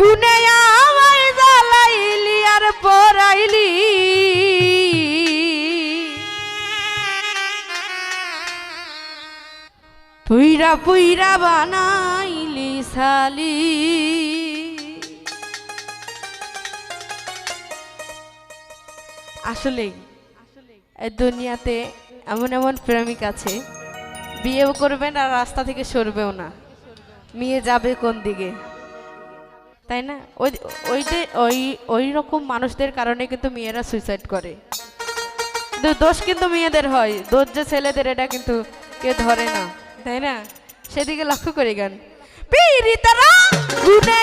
গুনে আমায় জ্বালাইলি আর পরাইলি পুইরা পুইরা বানাইলি আসলেই এই দুনিয়াতে এমন এমন প্রেমিক আছে, বিয়েও করবেন আর রাস্তা থেকে সরবেও না। মেয়ে যাবে কোন দিকে? তাই না? ওই ওইতে ওই ওই রকম মানুষদের কারণে কিন্তু মেয়েরা সুইসাইড করে। কিন্তু দোষ কিন্তু মেয়েদের হয়। দোষ যে ছেলেদের, এটা কিন্তু কে ধরে না। তাই না? সেদিকে লক্ষ্য করি গান। পীড়িতারা গুনে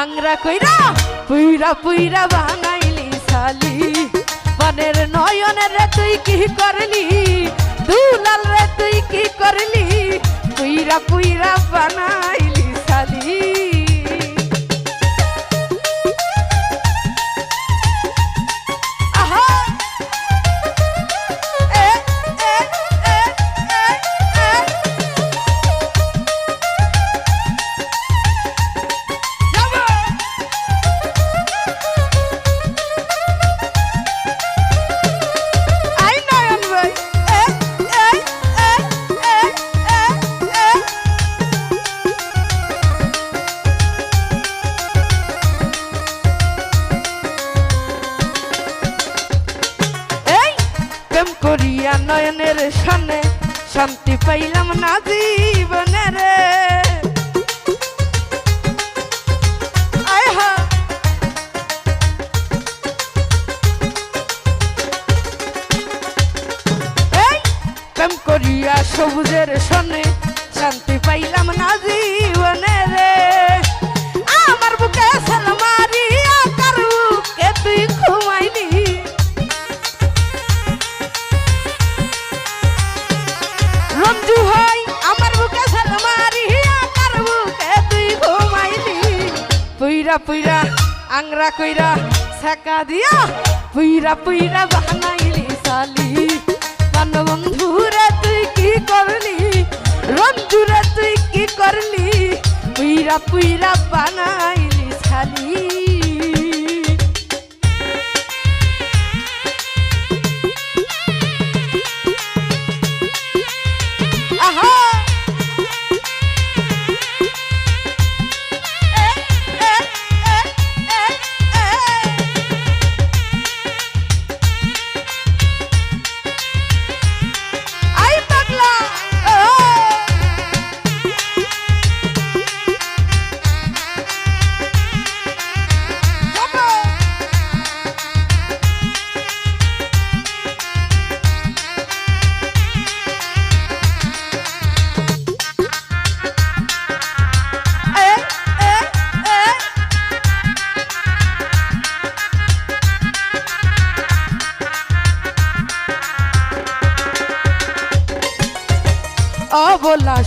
আর কইরা, পুইরা পুইরা বানাইলি সালি বনের নয়নের রে তুই কি করলি? দুলাল রে তুই কি করলি? পুইরা পুইরা বানাইলি সালি প্রেম করিয়া নয়নের সামনে শান্তি পাইলাম না জীবনে রে। আয় হা। এই প্রেম করিয়া সবুজের সনে শান্তি পাইলাম না জীবনে রে। পুইরা পুইরা আংরা কইরা ছাকা দিয়া পুইরা পুইরা বানাইলি সালি কান বন্ধু রে তুই কি করলি রঞ্জু রে তুই কি করলি পুইরা পুইরা বানাইলি সালি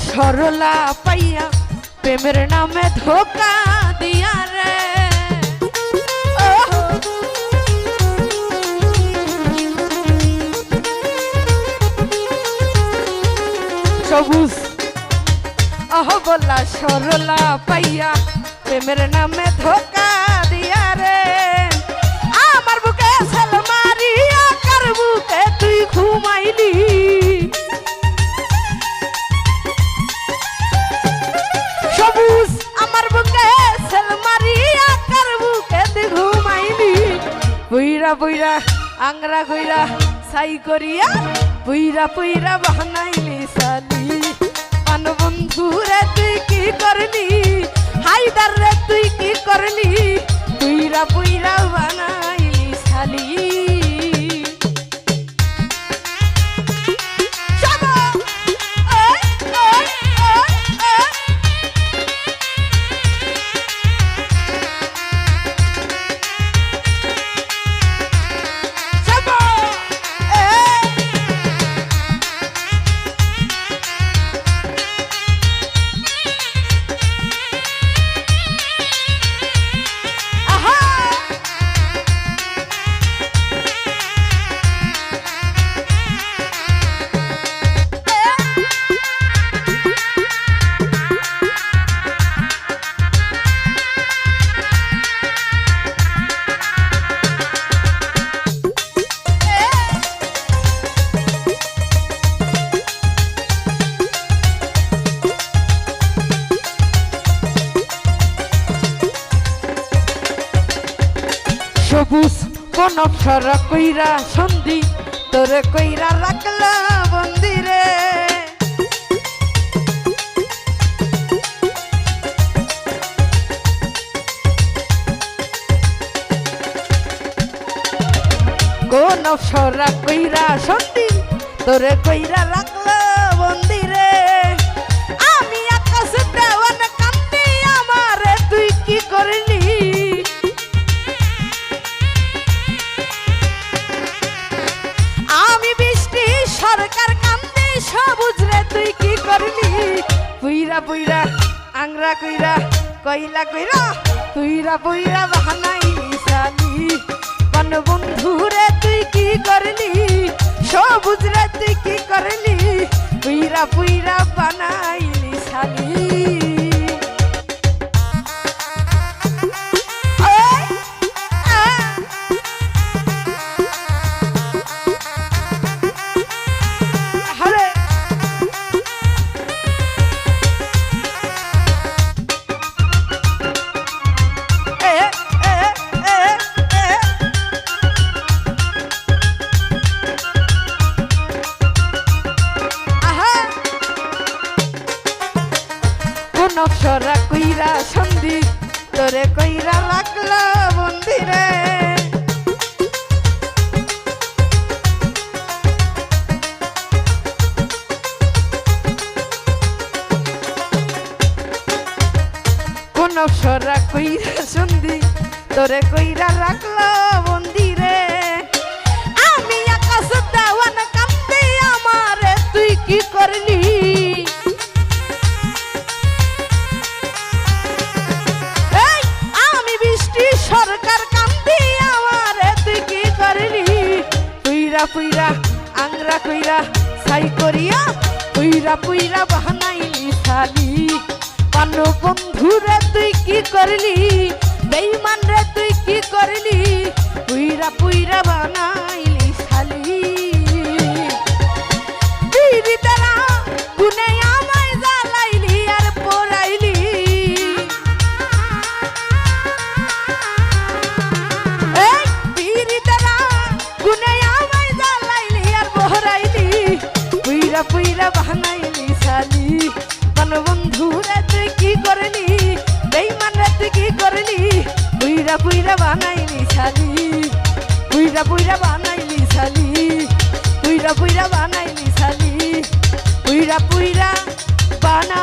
সরলা পাইয়া প্রেমের নামে ধোকা দিয়া রে। সবুজ অহবলা সরলা পাইয়া প্রেমের নামে ধোকা বুইরা বুইরা আংরা কইরা সাই করিয়া পুইরা পুইরা বানাইলি সালি পান বন্ধু রে, তুই কি করলি? হাইদার রে, তুই কি করলি? পুইরা পুইরা অপসরা কইরা সন্ধি, তোরে কইরা রাখলা বন্দিরে কোন অপসরা কইরা সন্ধি, তোরে কইরা রাখলা বন্দিরে পুইরা আংরা কইরা, কইলা কইরা, তুইরা পুইরা বাহানাই মিশালি। কোন বন্ধু রে, তুই কি করলি? সবুজ রে, তুই কি করলি? পুইরা পুইরা বানাইলি অপসরা কইরা সন্ধি তোরে কইরা রাখলা মন্দিরে। কোন অপসরা কইরা সন্ধি তোরে কইরা রাখলা মন্দিরে। আমি আকাশ দেওয়ান কান্দে আমারে, তুই কি করলি? পুইরা পুইরা আংরা কইরা ছাই করিয়া পুইরা পুইরা বাহানাইলি সালি পানু বন্ধু রে, তুই কি করলি? বেইমান রে, তুই কি করলি? পুইরা পুইরা বানাইলি বানাইলি শালি। পুইরা পুইরা বানাইলি শালি। পুইরা পুইরা বানাইলি শালি। পুইরা পুইরা বানা